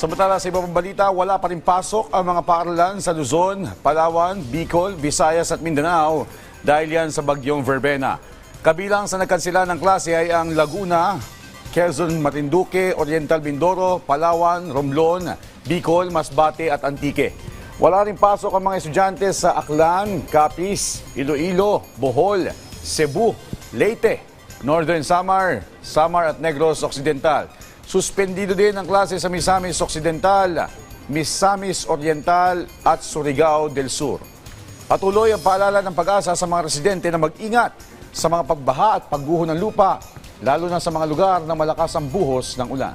Samantala sa iba pang balita, wala pa rin pasok ang mga paaralan sa Luzon, Palawan, Bicol, Visayas at Mindanao dahil yan sa bagyong Verbena. Kabilang sa nagkansila ng klase ay ang Laguna, Quezon, Marinduque, Oriental Mindoro, Palawan, Romblon, Bicol, Masbate at Antique. Wala rin pasok ang mga estudyante sa Aklan, Capiz, Iloilo, Bohol, Cebu, Leyte, Northern Samar, Samar at Negros Occidental. Suspendido din ang klase sa Misamis Occidental, Misamis Oriental at Surigao del Sur. Patuloy ang paalala ng pag-asa sa mga residente na mag-ingat sa mga pagbaha at pagguho ng lupa, lalo na sa mga lugar na malakas ang buhos ng ulan.